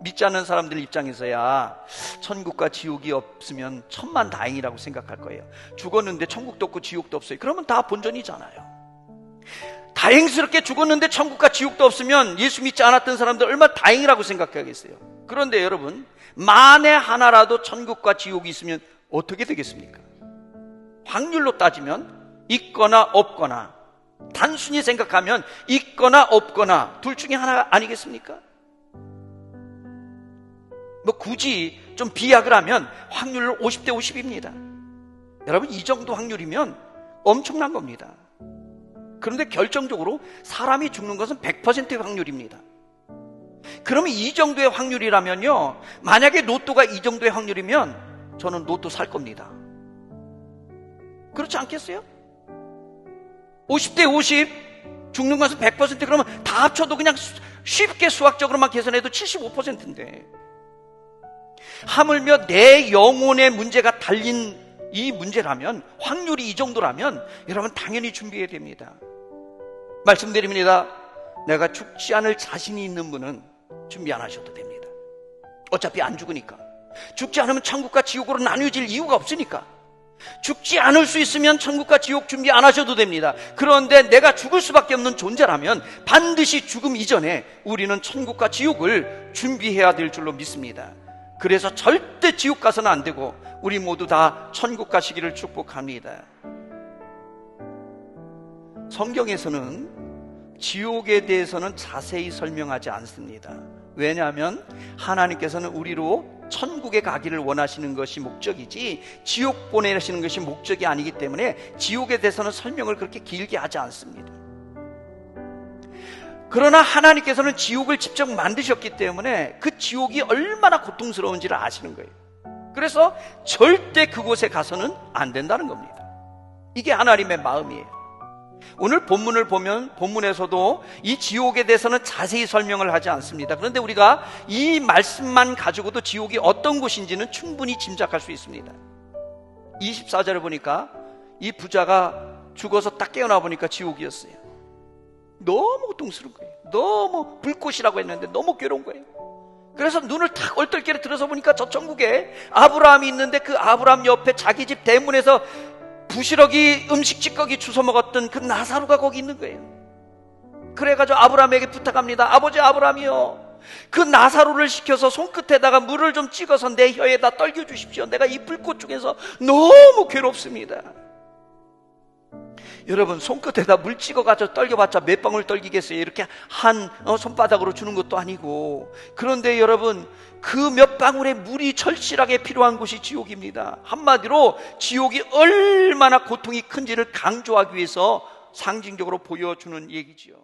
믿지 않는 사람들 입장에서야 천국과 지옥이 없으면 천만 다행이라고 생각할 거예요. 죽었는데 천국도 없고 지옥도 없어요. 그러면 다 본전이잖아요. 다행스럽게 죽었는데 천국과 지옥도 없으면 예수 믿지 않았던 사람들 얼마나 다행이라고 생각하겠어요. 그런데 여러분, 만에 하나라도 천국과 지옥이 있으면 어떻게 되겠습니까? 확률로 따지면 있거나 없거나 단순히 생각하면 있거나 없거나 둘 중에 하나 아니겠습니까? 뭐 굳이 좀 비약을 하면 확률은 50대 50입니다. 여러분 이 정도 확률이면 엄청난 겁니다. 그런데 결정적으로 사람이 죽는 것은 100%의 확률입니다. 그러면 이 정도의 확률이라면요. 만약에 로또가 이 정도의 확률이면 저는 로또 살 겁니다. 그렇지 않겠어요? 50대 50 죽는 것은 100% 그러면 다 합쳐도 그냥 쉽게 수학적으로만 계산해도 75%인데 하물며 내 영혼의 문제가 달린 이 문제라면 확률이 이 정도라면 여러분 당연히 준비해야 됩니다. 말씀드립니다. 내가 죽지 않을 자신이 있는 분은 준비 안 하셔도 됩니다. 어차피 안 죽으니까. 죽지 않으면 천국과 지옥으로 나뉘어질 이유가 없으니까. 죽지 않을 수 있으면 천국과 지옥 준비 안 하셔도 됩니다. 그런데 내가 죽을 수밖에 없는 존재라면 반드시 죽음 이전에 우리는 천국과 지옥을 준비해야 될 줄로 믿습니다. 그래서 절대 지옥 가서는 안 되고 우리 모두 다 천국 가시기를 축복합니다. 성경에서는 지옥에 대해서는 자세히 설명하지 않습니다. 왜냐하면 하나님께서는 우리로 천국에 가기를 원하시는 것이 목적이지 지옥 보내시는 것이 목적이 아니기 때문에 지옥에 대해서는 설명을 그렇게 길게 하지 않습니다. 그러나 하나님께서는 지옥을 직접 만드셨기 때문에 그 지옥이 얼마나 고통스러운지를 아시는 거예요. 그래서 절대 그곳에 가서는 안 된다는 겁니다. 이게 하나님의 마음이에요. 오늘 본문을 보면 본문에서도 이 지옥에 대해서는 자세히 설명을 하지 않습니다. 그런데 우리가 이 말씀만 가지고도 지옥이 어떤 곳인지는 충분히 짐작할 수 있습니다. 24절을 보니까 이 부자가 죽어서 딱 깨어나 보니까 지옥이었어요. 너무 고통스러운 거예요. 너무 불꽃이라고 했는데 너무 괴로운 거예요. 그래서 눈을 탁 얼떨결에 들어서 보니까 저 천국에 아브라함이 있는데 그 아브라함 옆에 자기 집 대문에서 부시러기 음식 찌꺼기 주워 먹었던 그 나사로가 거기 있는 거예요. 그래가지고 아브라함에게 부탁합니다. 아버지 아브라함이요. 그 나사로를 시켜서 손끝에다가 물을 좀 찍어서 내 혀에다 떨겨 주십시오. 내가 이 불꽃 중에서 너무 괴롭습니다. 여러분 손끝에다 물 찍어가지고 떨겨봤자 몇 방울 떨기겠어요? 이렇게 한 어, 손바닥으로 주는 것도 아니고 그런데 여러분 그 몇 방울의 물이 절실하게 필요한 곳이 지옥입니다. 한마디로 지옥이 얼마나 고통이 큰지를 강조하기 위해서 상징적으로 보여주는 얘기지요.